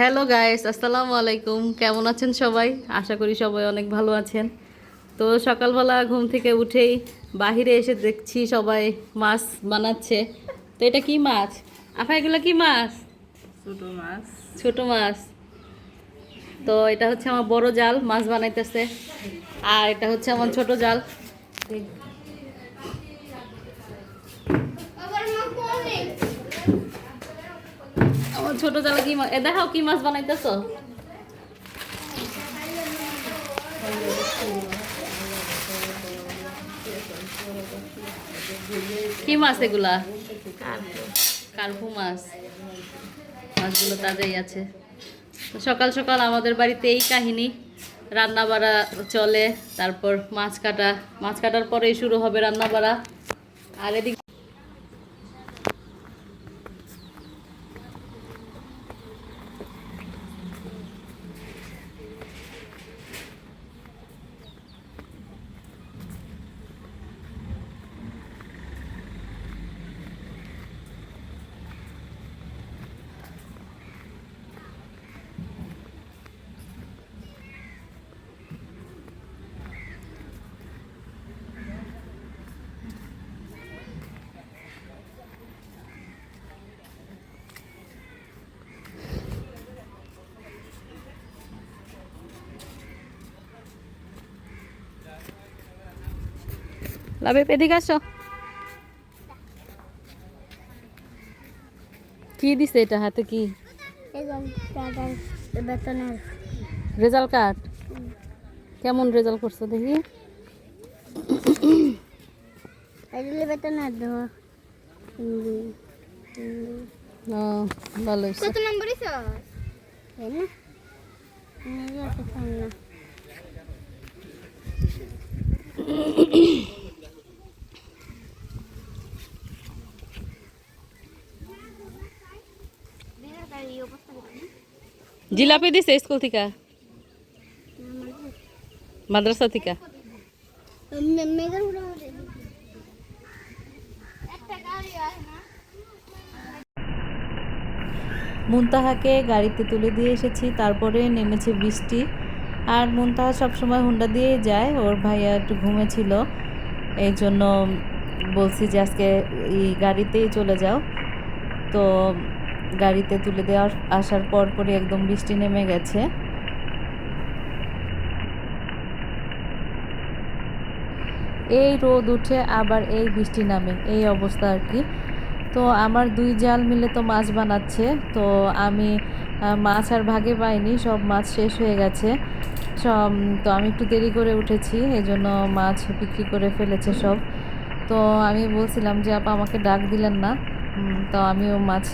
Hello guys আসসালামু আলাইকুম কেমন আছেন সবাই? আশা করি সবাই অনেক ভালো আছেন। তো সকালবেলা ঘুম থেকে উঠেই বাহিরে এসে দেখছি সবাই মাছ বানাচ্ছে। তো এটা কি মাছ? আপা এগুলো কি মাছ? ছোট মাছ। ছোট মাছ। তো এটা হচ্ছে আমার বড় জাল মাছ বানাইতেছে। আর এটা হচ্ছে আমার ছোট জাল। ছোট জালে কি মাছ দেখাও কি মাছ বানাইতেছো? কি মাছ এগুলা? কার্পু মাছ। মাছগুলো তাজাই আছে। সকাল সকাল আমাদের বাড়িতে এই কাহিনী। রান্না বাড়া চলে, তারপর মাছ কাটা। মাছ কাটার পরেই শুরু হবে রান্না বাড়া আর এদিকে লাভে এদিকে আসো। কি দিছে এটা হাতে কি? Result card. কেমন রেজাল্ট করছ দেখি। ভালো নম্বর না নিজে আছে ফোন না জিলাপি দিছে স্কুল থেকে? মাদ্রাসা থেকে? মুনতাহাকে গাড়িতে তুলে দিয়ে এসেছি, তারপরে নেমেছে বৃষ্টি। আর মুনতাহা সবসময় হুন্ডা দিয়েই যায়, ওর ভাইয়া একটু ঘুমেছিল। এই জন্য বলছি যে আজকে এই গাড়িতেই চলে যাও। তো গাড়িতে তুলে দেওয়ার, আসার পর পরই একদম বৃষ্টি নেমে গেছে। এই রোদ উঠে আবার এই বৃষ্টি নামে, এই অবস্থা আর কি। তো আমার দুই জাল মিলে তো মাছ বানাচ্ছে, তো আমি মাছ আর ভাগে পাইনি, সব মাছ শেষ হয়ে গেছে। সব, তো আমি একটু দেরি করে উঠেছি এই জন্য মাছ বিক্রি করে ফেলেছে সব। তো আমি বলছিলাম যে, আপা, আমাকে ডাক দিলেন না। তো আমিও মাছ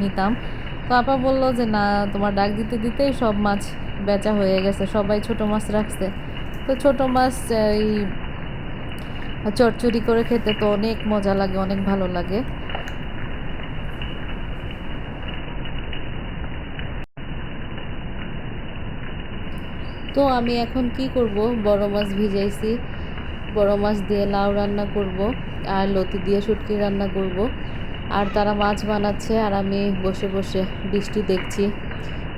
নিতাম। তো আপা বলল যে, না, তোমার ডাক দিতে দিতেই সব মাছ বেচা হয়ে গেছে, সবাই ছোট মাছ রাখছে। তো ছোট মাছ, এই চচ্চড়ি করে খেতে তো অনেক মজা লাগে, অনেক ভালো লাগে। তো আমি এখন কি করব? বড় মাছ ভিজাইছি, বড় মাছ দিয়ে লাউ রান্না করব, আর লতি দিয়ে শুটকি রান্না করব। আর তারা মাছ বানাচ্ছে আর আমি বসে বসে বৃষ্টি দেখছি।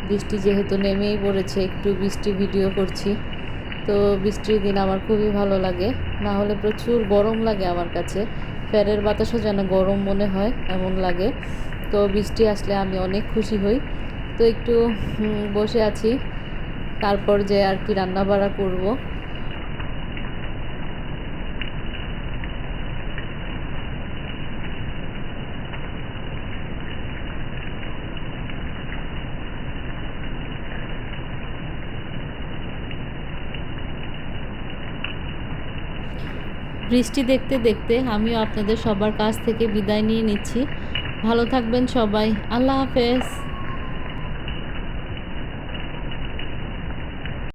বৃষ্টি যেহেতু নেমেই পড়েছে, একটু বৃষ্টি ভিডিও করছি। তো বৃষ্টির দিন আমার খুবই ভালো লাগে। না হলে প্রচুর গরম লাগে আমার কাছে। ফ্যানের বাতাসও যেন গরম মনে হয়, এমন লাগে। তো বৃষ্টি আসলে আমি অনেক খুশি হই। তো একটু বসে আছি। তারপর যে আর কি রান্না বাড়া করব। বৃষ্টি দেখতে দেখতে আমিও আপনাদের সবার কাছ থেকে বিদায় নিয়ে নিচ্ছি। ভালো থাকবেন সবাই। আল্লাহ হাফেজ।